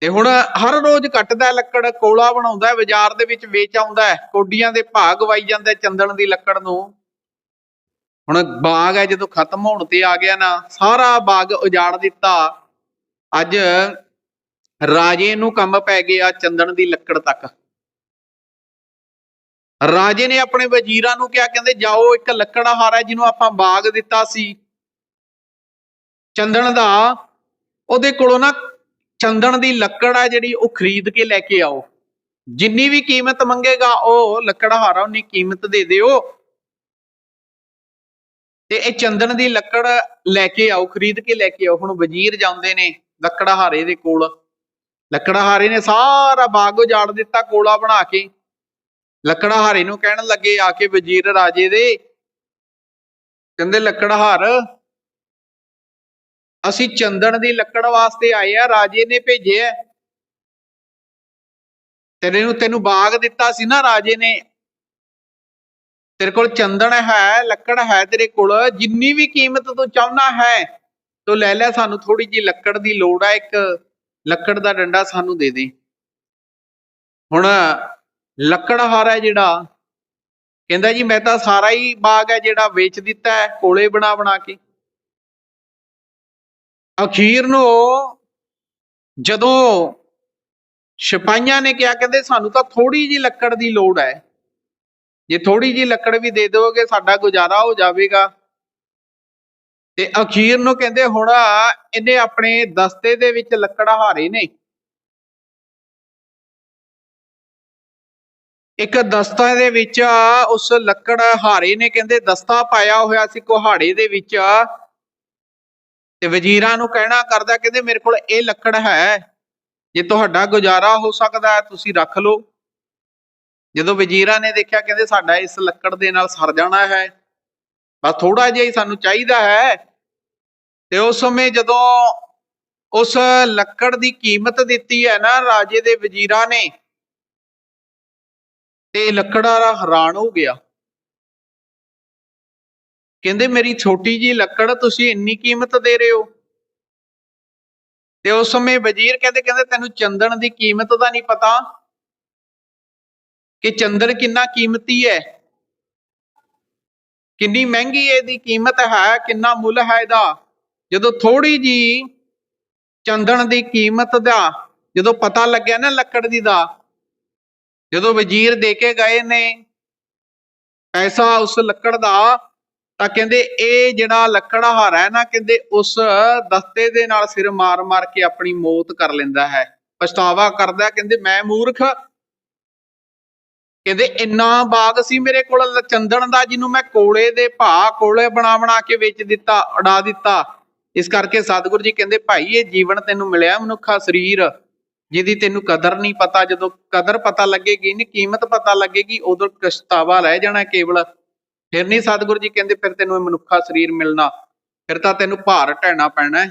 ਤੇ ਹੁਣ ਹਰ ਰੋਜ਼ ਕੱਟਦਾ ਲੱਕੜ, ਕੋਲਾ ਬਣਾਉਂਦਾ ਬਾਜ਼ਾਰ ਦੇ ਵਿੱਚ ਵੇਚ ਆਉਂਦਾ ਕੋਡੀਆਂ ਦੇ ਭਾਗ ਵਾਈ ਜਾਂਦਾ ਹੈ ਚੰਦਨ ਦੀ ਲੱਕੜ ਨੂੰ। ਹੁਣ ਬਾਗ ਹੈ, ਜਦੋਂ ਖਤਮ ਹੋਣ ਤੇ ਆ ਗਿਆ ਨਾ, ਸਾਰਾ ਬਾਗ ਉਜਾੜ ਦਿੱਤਾ। ਅੱਜ ਰਾਜੇ ਨੂੰ ਕੰਮ ਪੈ ਗਿਆ ਚੰਦਨ ਦੀ ਲੱਕੜ ਤੱਕ। ਰਾਜੇ ਨੇ ਆਪਣੇ ਵਜ਼ੀਰਾਂ ਨੂੰ ਕਿਹਾ, ਕਹਿੰਦੇ, ਜਾਓ, ਇੱਕ ਲੱਕੜਹਾਰ ਜਿਹਨੂੰ ਆਪਾਂ ਬਾਗ ਦਿੱਤਾ ਸੀ। ਚੰਦਨ ਦਾ, ਉਹਦੇ ਕੋਲੋਂ ਨਾ ਚੰਦਨ ਦੀ ਲੱਕੜ ਆ ਜਿਹੜੀ ਉਹ ਖਰੀਦ ਕੇ ਲੈ ਕੇ ਆਓ। ਜਿੰਨੀ ਵੀ ਕੀਮਤ ਮੰਗੇਗਾ, ਉਹ ਲੱਕੜਹਾਰਾ ਉਨੀ ਕੀਮਤ ਦੇ ਦਿਓ। ਤੇ ਇਹ ਚੰਦਨ ਦੀ ਲੱਕੜ ਲੈ ਕੇ ਆਓ, ਖਰੀਦ ਕੇ ਲੈ ਕੇ ਆਓ। ਹੁਣ ਵਜ਼ੀਰ ਜਾਂਦੇ ਨੇ ਲੱਕੜਹਾਰੇ ਦੇ ਕੋਲ। ਲੱਕੜਹਾਰੇ ਨੇ ਸਾਰਾ ਬਾਗ ਉਜਾੜ ਦਿੱਤਾ, ਕੋਲਾ ਬਣਾ ਕੇ। ਲੱਕੜਹਾਰੇ ਨੂੰ ਕਹਿਣ ਲੱਗੇ ਆ ਕੇ ਵਜ਼ੀਰ ਰਾਜੇ ਦੇ। ਕਹਿੰਦੇ, ਲੱਕੜਹਾਰ, ਅਸੀਂ ਚੰਦਨ ਦੀ ਲੱਕੜ ਵਾਸਤੇ ਆਏ ਆ, ਰਾਜੇ ਨੇ ਭੇਜਿਆ ਹੈ। ਤੇਰੇ ਨੂੰ, ਤੈਨੂੰ ਬਾਗ ਦਿੱਤਾ ਸੀ ਨਾ ਰਾਜੇ ਨੇ। ਤੇਰੇ ਕੋਲ ਚੰਦਨ ਹੈ, ਲੱਕੜ ਹੈ ਤੇਰੇ ਕੋਲ, ਜਿੰਨੀ ਵੀ ਕੀਮਤ ਤੂੰ ਚਾਹੁੰਦਾ ਹੈ, ਤੂੰ ਲੈ ਲੈ, ਸਾਨੂੰ ਥੋੜੀ ਜੀ ਲੱਕੜ ਦੀ ਲੋੜ ਹੈ ਇੱਕ। ਲੱਕੜ ਦਾ ਡੰਡਾ ਸਾਨੂੰ ਦੇ ਦੇ। ਹੁਣ ਲੱਕੜਹਾਰ ਹੈ ਜਿਹੜਾ, ਕਹਿੰਦਾ ਜੀ ਮੈਂ ਤਾਂ ਸਾਰਾ ਹੀ ਬਾਗ ਹੈ ਜਿਹੜਾ ਵੇਚ ਦਿੱਤਾ ਹੈ, ਕੋਲੇ ਬਣਾ ਬਣਾ ਕੇ। ਅਖੀਰ ਨੂੰ ਜਦੋਂ ਸਿਪਾਹੀਆਂ ਨੇ ਕਿਹਾ, ਕਹਿੰਦੇ ਸਾਨੂੰ ਤਾਂ ਥੋੜੀ ਜੀ ਲੱਕੜ ਦੀ ਲੋੜ ਹੈ। ਜੇ ਥੋੜੀ ਜੀ ਲੱਕੜ ਵੀ ਦੇ ਦਿਓਗੇ, ਸਾਡਾ ਗੁਜ਼ਾਰਾ ਹੋ ਜਾਵੇਗਾ। ਤੇ ਅਖੀਰ ਨੂੰ ਕਹਿੰਦੇ ਹੁਣ ਇਹਨੇ ਆਪਣੇ ਦਸਤੇ ਦੇ ਵਿੱਚ ਲੱਕੜ ਹਾਰੇ ਨੇ। ਇੱਕ ਦਸਤਾ ਦੇ ਵਿੱਚ ਉਸ ਲੱਕੜ ਹਾਰੇ ਨੇ, ਕਹਿੰਦੇ, ਦਸਤਾ ਪਾਇਆ ਹੋਇਆ ਸੀ ਕੁਹਾੜੇ ਦੇ ਵਿੱਚ। ਤੇ ਵਜ਼ੀਰਾਂ ਨੂੰ ਕਹਿਣਾ ਕਰਦਾ, ਕਹਿੰਦੇ, ਮੇਰੇ ਕੋਲ ਇਹ ਲੱਕੜ ਹੈ, ਜੇ ਤੁਹਾਡਾ ਗੁਜ਼ਾਰਾ ਹੋ ਸਕਦਾ ਤੁਸੀਂ ਰੱਖ ਲਓ। ਜਦੋਂ ਵਜ਼ੀਰਾਂ ਨੇ ਦੇਖਿਆ, ਕਹਿੰਦੇ, ਸਾਡਾ ਇਸ ਲੱਕੜ ਦੇ ਨਾਲ ਸਰ ਜਾਣਾ ਹੈ। ਬਸ ਥੋੜਾ ਜਿਹਾ ਹੀ ਸਾਨੂੰ ਚਾਹੀਦਾ ਹੈ। ਤੇ ਉਸ ਸਮੇਂ ਜਦੋਂ ਉਸ ਲੱਕੜ ਦੀ ਕੀਮਤ ਦਿੱਤੀ ਹੈ ਨਾ ਰਾਜੇ ਦੇ ਵਜ਼ੀਰਾਂ ਨੇ, ਤੇ ਲੱਕੜ ਹੈਰਾਨ ਹੋ ਗਿਆ। ਕਹਿੰਦੇ, ਮੇਰੀ ਛੋਟੀ ਜੀ ਲੱਕੜ ਤੁਸੀਂ ਇੰਨੀ ਕੀਮਤ ਦੇ ਰਹੇ ਹੋ? ਤੇ ਉਸ ਸਮੇਂ ਵਜ਼ੀਰ ਕਹਿੰਦੇ ਕਹਿੰਦੇ ਤੈਨੂੰ ਚੰਦਨ ਦੀ ਕੀਮਤ ਦਾ ਨਹੀਂ ਪਤਾ ਕਿ ਚੰਦਨ ਕਿੰਨਾ ਕੀਮਤੀ ਹੈ? ਕਿੰਨੀ ਮਹਿੰਗੀ ਇਹਦੀ ਕੀਮਤ ਹੈ, ਕਿੰਨਾ ਮੁੱਲ ਹੈ ਇਹਦਾ? ਜਦੋਂ ਥੋੜੀ ਜੀ ਚੰਦਨ ਦੀ ਕੀਮਤ ਦਾ, ਜਦੋਂ ਪਤਾ ਲੱਗਿਆ ਨਾ ਲੱਕੜ ਦੀ ਦਾ, ਜਦੋਂ ਵਜ਼ੀਰ ਦੇ ਕੇ ਗਏ ਨੇ ਪੈਸਾ ਉਸ ਲੱਕੜ ਦਾ, ਤਾਂ ਕਹਿੰਦੇ ਇਹ ਜਿਹੜਾ ਲੱਕੜਹਾਰ ਹੈ ਨਾ, ਕਹਿੰਦੇ ਉਸ ਦਸਤੇ ਦੇ ਨਾਲ ਸਿਰ ਮਾਰ-ਮਾਰ ਕੇ ਆਪਣੀ ਮੌਤ ਕਰ ਲੈਂਦਾ ਹੈ। ਪਛਤਾਵਾ ਕਰਦਾ ਕਹਿੰਦੇ ਮੈਂ ਮੂਰਖ ਕਹਿੰਦੇ, ਇੰਨਾ ਬਾਗ ਸੀ ਮੇਰੇ ਕੋਲ ਲ- ਚੰਦਨ ਦਾ, ਜਿਹਨੂੰ ਮੈਂ ਕੋਲੇ ਦੇ ਭਾ ਕੋਲੇ ਬਣਾ ਬਣਾ ਕੇ ਵੇਚ ਦਿੱਤਾ ਉਡਾ ਦਿੱਤਾ। ਇਸ ਕਰਕੇ ਸਤਿਗੁਰੂ ਜੀ ਕਹਿੰਦੇ, ਭਾਈ, ਇਹ ਜੀਵਨ ਤੈਨੂੰ ਮਿਲਿਆ ਮਨੁੱਖਾ ਸਰੀਰ, ਜਿਹਦੀ ਤੈਨੂੰ ਕਦਰ ਨਹੀਂ ਪਤਾ। ਜਦੋਂ ਕਦਰ ਪਤਾ ਲੱਗੇਗੀ, ਨਹੀਂ, ਕੀਮਤ ਪਤਾ ਲੱਗੇਗੀ, ਉਦੋਂ ਪਛਤਾਵਾ ਰਹਿ ਜਾਣਾ ਕੇਵਲ। ਫਿਰ ਨਹੀਂ ਸਤਿਗੁਰੂ ਜੀ ਕਹਿੰਦੇ, ਫਿਰ ਤੈਨੂੰ ਇਹ ਮਨੁੱਖਾ ਸਰੀਰ ਮਿਲਣਾ। ਫਿਰ ਤਾਂ ਤੈਨੂੰ ਭਾਰ ਢਹਿਣਾ ਪੈਣਾ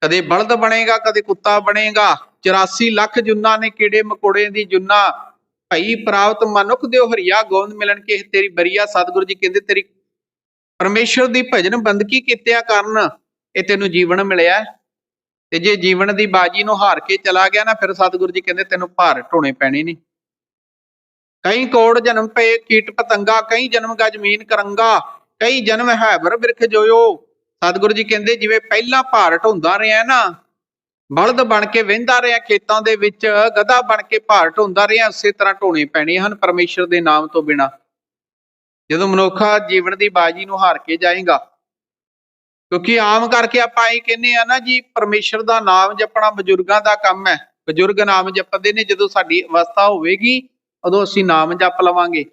ਕਦੇ ਬਲਦ ਬਣੇਗਾ, ਕਦੇ ਕੁੱਤਾ ਬਣੇਗਾ। 84 ਲੱਖ ਜੁਨਾ ਨੇ ਕੀੜੇ ਮਕੋੜੇ ਦੀ ਜੁਨਾ ਭਾਈ ਪ੍ਰਾਪਤ ਮਨੁੱਖ ਦਿਓ ਹਰੀਆ ਗੋਬਿੰਦ ਮਿਲਣ ਕੇ ਤੇਰੀ ਬਰੀਆ ਸਤਿਗੁਰੂ ਜੀ ਕਹਿੰਦੇ ਤੇਰੀ ਪਰਮੇਸ਼ਰ ਦੀ ਭਜਨ ਬੰਦਗੀ ਕੀਤਿਆਂ ਕਾਰਨ ਇਹ ਤੈਨੂੰ ਜੀਵਨ ਮਿਲਿਆ? ਤੇ ਜੇ ਜੀਵਨ ਦੀ ਬਾਜੀ ਨੂੰ ਹਾਰ ਕੇ ਚਲਾ ਗਿਆ ਨਾ ਫਿਰ ਸਤਿਗੁਰੂ ਜੀ ਕਹਿੰਦੇ ਤੈਨੂੰ ਭਾਰ ਢੋਣੇ ਪੈਣੇ ਨੇ। ਕਈ ਕੋੜ ਜਨਮ ਪਏ, ਕੀਟ ਪਤੰਗਾ, ਕਈ ਜਨਮ ਗਾ ਕਰੰਗਾ, ਕਈ ਜਨਮ ਹੈ ਬਰ ਬਿਰਖ ਜੋਇਓ। ਸਤਿਗੁਰੂ ਜੀ ਕਹਿੰਦੇ ਜਿਵੇਂ ਪਹਿਲਾਂ ਭਾਰ ਢੋਂਦਾ ਰਿਹਾ ਨਾ ਬਲਦ ਬਣ ਕੇ ਵਹਿੰਦਾ ਰਿਹਾ, ਖੇਤਾਂ ਦੇ ਵਿੱਚ ਗਧਾ ਬਣ ਕੇ ਭਾਰ ਢੋਂਦਾ ਰਿਹਾ ਉਸੇ ਤਰ੍ਹਾਂ ਢੋਣੇ ਪੈਣੇ ਹਨ ਪਰਮੇਸ਼ਰ ਦੇ ਨਾਮ ਤੋਂ ਬਿਨਾ। ਜਦੋਂ ਮਨੁੱਖਾ ਜੀਵਨ ਦੀ ਬਾਜੀ ਨੂੰ ਹਾਰ ਕੇ ਜਾਏਗਾ, ਕਿਉਂਕਿ ਆਮ ਕਰਕੇ ਆਪਾਂ ਇਹ ਕਹਿੰਦੇ ਆ ਨਾ ਜੀ, ਪਰਮੇਸ਼ਰ ਦਾ ਨਾਮ ਜਪਣਾ ਬਜ਼ੁਰਗਾਂ ਦਾ ਕੰਮ ਹੈ। ਬਜ਼ੁਰਗ ਨਾਮ ਜਪਦੇ ਨੇ, ਜਦੋਂ ਸਾਡੀ ਅਵਸਥਾ ਹੋਵੇਗੀ, ਉਦੋਂ ਅਸੀਂ ਨਾਮ ਜਪ ਲਵਾਂਗੇ।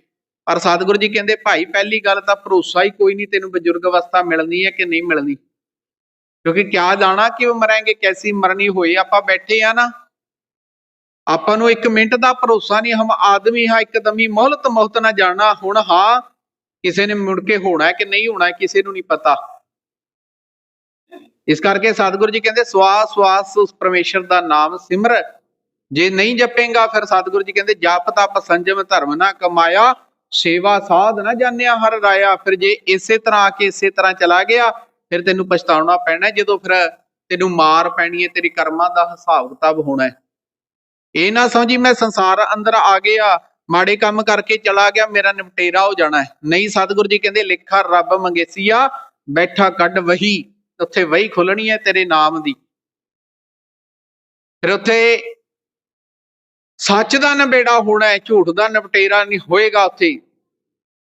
ਪਰ ਸਤਿਗੁਰੂ ਜੀ ਕਹਿੰਦੇ, ਭਾਈ, ਪਹਿਲੀ ਗੱਲ ਤਾਂ ਭਰੋਸਾ ਹੀ ਕੋਈ ਨਹੀਂ, ਤੈਨੂੰ ਬਜ਼ੁਰਗ ਅਵਸਥਾ ਮਿਲਣੀ ਹੈ ਕਿ ਨਹੀਂ ਮਿਲਣੀ? ਕਿਉਂਕਿ ਕਿਆ ਜਾਣਾ ਕਿ ਮਰਾਂਗੇ, ਕੈਸੀ ਮਰਨੀ ਹੋਏ ਆਪਾਂ ਬੈਠੇ ਆ ਨਾ, ਆਪਾਂ ਨੂੰ ਇੱਕ ਮਿੰਟ ਦਾ ਭਰੋਸਾ ਨਹੀਂ, ਹਮ ਆਦਮੀ ਹਾਂ, ਇੱਕਦਮੀ ਮੌਲਤ ਮੌਤ ਨਾ ਜਾਣਾ। ਹੁਣ ਹਾਂ, ਕਿਸੇ ਨੇ ਮੁੜ ਕੇ ਹੋਣਾ ਕਿ ਨਹੀਂ ਹੋਣਾ ਕਿਸੇ ਨੂੰ ਨਹੀਂ ਪਤਾ। ਇਸ ਕਰਕੇ ਸਤਿਗੁਰੂ ਜੀ ਕਹਿੰਦੇ ਸਵਾਸ ਸਵਾਸ ਉਸ ਪਰਮੇਸ਼ਰ ਦਾ ਨਾਮ ਸਿਮਰ। ਜੇ ਨਹੀਂ ਜਪੇਗਾ, ਫਿਰ ਸਤਿਗੁਰੂ ਜੀ ਕਹਿੰਦੇ, ਜਪ ਤਪ ਸੰਜਮ ਧਰਮ ਨਾ ਕਮਾਇਆ, ਸੇਵਾ ਸਾਧ ਨਾ ਜਾਣਿਆ ਹਰ ਰਾਇਆ। ਫਿਰ ਜੇ ਇਸੇ ਤਰ੍ਹਾਂ ਆ ਕੇ ਇਸੇ ਤਰ੍ਹਾਂ ਚਲਾ ਗਿਆ ਫਿਰ ਤੈਨੂੰ ਪਛਤਾਉਣਾ ਪੈਣਾ ਜਦੋਂ ਫਿਰ ਤੈਨੂੰ ਮਾਰ ਪੈਣੀ ਹੈ, ਤੇਰੀ ਕਰਮਾਂ ਦਾ ਹਿਸਾਬ ਕਿਤਾਬ ਹੋਣਾ ਹੈ। ਇਹ ਨਾ ਸਮਝੀ ਮੈਂ ਸੰਸਾਰ ਅੰਦਰ ਆ ਗਿਆ, ਮਾੜੇ ਕੰਮ ਕਰਕੇ ਚਲਾ ਗਿਆ, ਮੇਰਾ ਨਿਪਟੇਰਾ ਹੋ ਜਾਣਾ ਹੈ। ਨਹੀਂ, ਸਤਿਗੁਰੂ ਜੀ ਕਹਿੰਦੇ, ਲਿਖਾ ਰੱਬ ਮੰਗੇਸੀਆ, ਬੈਠਾ ਕੱਢ ਵਹੀ, ਉੱਥੇ ਵਹੀ ਖੁੱਲਣੀ ਹੈ ਤੇਰੇ ਨਾਮ ਦੀ। ਫਿਰ ਉੱਥੇ ਸੱਚ ਦਾ ਨਿਬੇੜਾ ਹੋਣਾ ਹੈ, ਝੂਠ ਦਾ ਨਿਪਟੇਰਾ ਨਹੀਂ ਹੋਏਗਾ ਉੱਥੇ।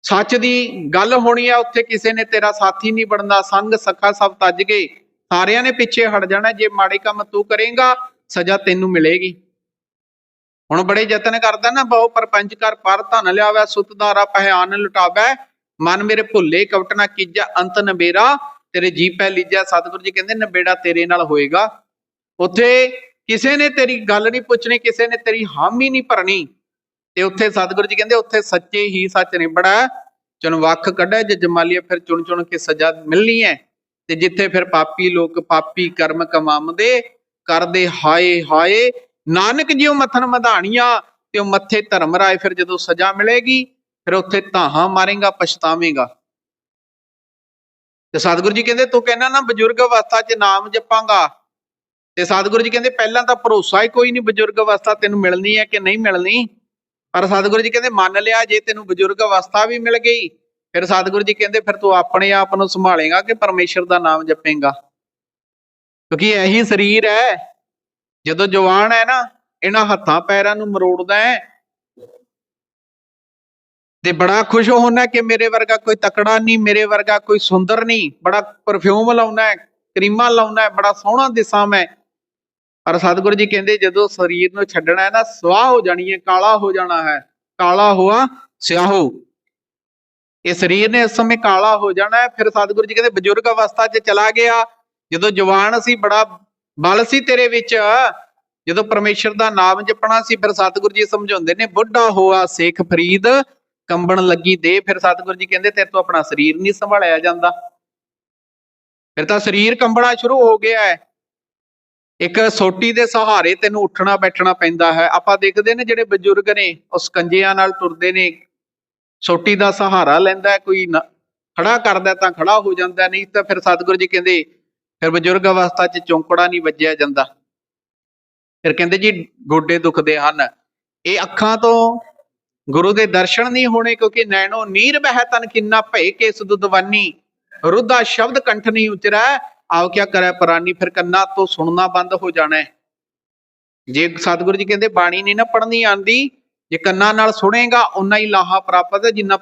ਸੱਚ ਦੀ ਗੱਲ ਹੋਣੀ ਆ, ਉੱਥੇ ਕਿਸੇ ਨੇ ਤੇਰਾ ਸਾਥੀ ਨਹੀਂ ਬਣਨਾ। ਸੰਗ ਸਖਾ ਸਭ ਤੱਜ ਗਏ। ਸਾਰਿਆਂ ਨੇ ਪਿੱਛੇ ਹਟ ਜਾਣਾ, ਜੇ ਮਾੜੇ ਕੰਮ ਤੂੰ ਕਰੇਗਾ, ਸਜ਼ਾ ਤੈਨੂੰ ਮਿਲੇਗੀ। ਹੁਣ ਬੜੇ ਯਤਨ ਕਰਦਾ ਨਾ, ਬਹੁ ਪਰਪੰਚ ਕਰ, ਪਰ ਧਨ ਲਿਆਵੈ ਸੁਤਦਾਰਾ ਪਹਿਆਨ ਲੁਟਾਵੈ। ਮਨ ਮੇਰੇ ਭੁੱਲੇ ਕਵਟ ਨਾ ਕੀਜਾ, ਅੰਤ ਨਬੇਰਾ ਤੇਰੇ ਜੀ ਪੈ ਲੀਜਾ, ਸਤਿਗੁਰੂ ਜੀ ਕਹਿੰਦੇ ਨਬੇੜਾ ਤੇਰੇ ਨਾਲ ਹੋਏਗਾ। ਉੱਥੇ ਕਿਸੇ ਨੇ ਤੇਰੀ ਗੱਲ ਨਹੀਂ ਪੁੱਛਣੀ, ਕਿਸੇ ਨੇ ਤੇਰੀ ਹਾਮੀ ਨਹੀਂ ਭਰਨੀ। ਤੇ ਉੱਥੇ ਸਤਿਗੁਰੂ ਜੀ ਕਹਿੰਦੇ ਉੱਥੇ ਸੱਚੇ ਹੀ ਸੱਚ ਨਿਬੜਾ ਚੁਣ ਵੱਖ ਕੱਢੈ ਜੇ ਜਮਾਲੀਆ ਫਿਰ ਚੁਣ ਚੁਣ ਕੇ ਸਜ਼ਾ ਮਿਲਣੀ ਹੈ। ਤੇ ਜਿੱਥੇ ਫਿਰ ਪਾਪੀ ਲੋਕ ਪਾਪੀ ਕਰਮ ਕਮਾਮਦੇ ਕਰਦੇ ਹਾਏ ਹਾਏ। ਨਾਨਕ ਜਿਉ ਮੱਥਨ ਮਧਾਣੀਆਂ ਤੇ ਉਹ ਮੱਥੇ ਧਰਮ ਰਾਏ ਫਿਰ ਜਦੋਂ ਸਜ਼ਾ ਮਿਲੇਗੀ, ਫਿਰ ਉੱਥੇ ਧਾਹਾਂ ਮਾਰੇਗਾ, ਪਛਤਾਵੇਂਗਾ। ਤੇ ਸਤਿਗੁਰੂ ਜੀ ਕਹਿੰਦੇ ਤੂੰ ਕਹਿੰਦਾ ਨਾ ਬਜ਼ੁਰਗ ਅਵਸਥਾ 'ਚ ਨਾਮ ਜਪਾਂਗਾ। ਤੇ ਸਤਿਗੁਰੂ ਜੀ ਕਹਿੰਦੇ ਪਹਿਲਾਂ ਤਾਂ ਭਰੋਸਾ ਹੀ ਕੋਈ ਨਹੀਂ ਬਜ਼ੁਰਗ ਅਵਸਥਾ ਤੈਨੂੰ ਮਿਲਣੀ ਹੈ ਕਿ ਨਹੀਂ ਮਿਲਣੀ। ਪਰ ਸਤਿਗੁਰੂ ਜੀ ਕਹਿੰਦੇ, ਮੰਨ ਲਿਆ, ਜੇ ਤੈਨੂੰ ਬਜ਼ੁਰਗ ਅਵਸਥਾ ਵੀ ਮਿਲ ਗਈ, ਫਿਰ ਸਤਿਗੁਰੂ ਜੀ ਕਹਿੰਦੇ, ਫਿਰ ਤੂੰ ਆਪਣੇ ਆਪ ਨੂੰ ਸੰਭਾਲੇਗਾ ਕਿ ਪਰਮੇਸ਼ਰ ਦਾ ਨਾਮ ਜਪੇਗਾ? ਕਿਉਂਕਿ ਇਹੀ ਸਰੀਰ ਹੈ, ਜਦੋਂ ਜਵਾਨ ਹੈ ਨਾ, ਇਹਨਾਂ ਹੱਥਾਂ ਪੈਰਾਂ ਨੂੰ ਮਰੋੜਦਾ ਹੈ। ਤੇ ਬੜਾ ਖੁਸ਼ ਹੋਣਾ ਕਿ ਮੇਰੇ ਵਰਗਾ ਕੋਈ ਤਕੜਾ ਨਹੀਂ, ਮੇਰੇ ਵਰਗਾ ਕੋਈ ਸੁੰਦਰ ਨਹੀਂ, ਬੜਾ ਪਰਫਿਊਮ ਲਾਉਣਾ ਹੈ, ਕਰੀਮਾਂ ਲਾਉਣਾ ਹੈ, ਬੜਾ ਸੋਹਣਾ ਦਿਸਾਂ ਮੈਂ ਪਰ ਸਤਿਗੁਰੂ ਜੀ ਕਹਿੰਦੇ ਜਦੋਂ ਸਰੀਰ ਨੂੰ ਛੱਡਣਾ ਹੈ ਨਾ, ਸਵਾਹ ਹੋ ਜਾਣੀ ਹੈ, ਕਾਲਾ ਹੋ ਜਾਣਾ ਹੈ। ਕਾਲਾ ਹੋਆ, ਸਿਆਹੋ ਇਹ ਸਰੀਰ ਨੇ ਇਸ ਸਮੇਂ ਕਾਲਾ ਹੋ ਜਾਣਾ ਹੈ, ਫਿਰ ਸਤਿਗੁਰੂ ਜੀ ਕਹਿੰਦੇ ਬਜ਼ੁਰਗ ਅਵਸਥਾ 'ਚ ਚਲਾ ਗਿਆ। ਜਦੋਂ ਜਵਾਨ ਸੀ, ਬੜਾ ਬਲ ਸੀ ਤੇਰੇ ਵਿੱਚ। ਜਦੋਂ ਪਰਮੇਸ਼ਰ ਦਾ ਨਾਮ ਜਪਣਾ ਸੀ, ਫਿਰ ਸਤਿਗੁਰੂ ਜੀ ਸਮਝਾਉਂਦੇ ਨੇ, ਬੁੱਢਾ ਹੋਆ, ਸੇਖ ਫਰੀਦ, ਕੰਬਣ ਲੱਗੀ ਦੇ। ਫਿਰ ਸਤਿਗੁਰੂ ਜੀ ਕਹਿੰਦੇ, ਤੇਰੇ ਤੋਂ ਆਪਣਾ ਸਰੀਰ ਨਹੀਂ ਸੰਭਾਲਿਆ ਜਾਂਦਾ। ਫਿਰ ਤਾਂ ਸਰੀਰ ਕੰਬਣਾ ਸ਼ੁਰੂ ਹੋ ਗਿਆ ਹੈ। ਇੱਕ ਸੋਟੀ ਦੇ ਸਹਾਰੇ ਤੈਨੂੰ ਉੱਠਣਾ ਬੈਠਣਾ ਪੈਂਦਾ ਹੈ। ਆਪਾਂ ਦੇਖਦੇ ਨੇ ਜਿਹੜੇ ਬਜ਼ੁਰਗ ਨੇ, ਉਹ ਸਕੰਜਿਆਂ ਨਾਲ ਤੁਰਦੇ ਨੇ। ਸੋਟੀ ਦਾ ਸਹਾਰਾ ਲੈਂਦਾ ਕੋਈ ਖੜਾ ਕਰਦਾ ਤਾਂ ਖੜਾ ਹੋ ਜਾਂਦਾ, ਨਹੀਂ ਤਾਂ ਫਿਰ ਸਤਿਗੁਰੂ ਜੀ ਕਹਿੰਦੇ, ਫਿਰ ਬਜ਼ੁਰਗ ਅਵਸਥਾ 'ਚ ਚੌਂਕੜਾ ਨਹੀਂ ਵੱਜਿਆ ਜਾਂਦਾ। ਫਿਰ ਕਹਿੰਦੇ ਜੀ, ਗੋਡੇ ਦੁਖਦੇ ਹਨ। ਇਹ ਅੱਖਾਂ ਤੋਂ ਗੁਰੂ ਦੇ ਦਰਸ਼ਨ ਨਹੀਂ ਹੋਣੇ ਕਿਉਂਕਿ ਨੈਣੋ ਨੀਰ ਬਹਿ ਤਨ ਕਿੰਨਾ ਭਏ ਕੇ ਸੁਦਦਵਾਨੀ ਰੁੱਧਾ ਸ਼ਬਦ ਕੰਠ ਨਹੀਂ ਉਚਰਾ ਆਓ ਕਿਆ ਕਰੇ, ਪ੍ਰਾਨੀ ਫਿਰ ਕੰਨਾਂ ਤੋਂ ਸੁਣਨਾ ਬੰਦ ਹੋ ਜਾਣਾ ਜੇ ਸਤਿਗੁਰੂ ਜੀ ਕਹਿੰਦੇ ਬਾਣੀ ਨਹੀਂ ਨਾ ਪੜ੍ਹਨੀ ਆਂਦੀ ਜੇ ਕੰਨਾਂ ਨਾਲ ਸੁਣੇਗਾ ਉਨਾ ਹੀ ਲਾਹਾ ਪ੍ਰਾਪਤ ਹੈ ਜਿੰਨਾ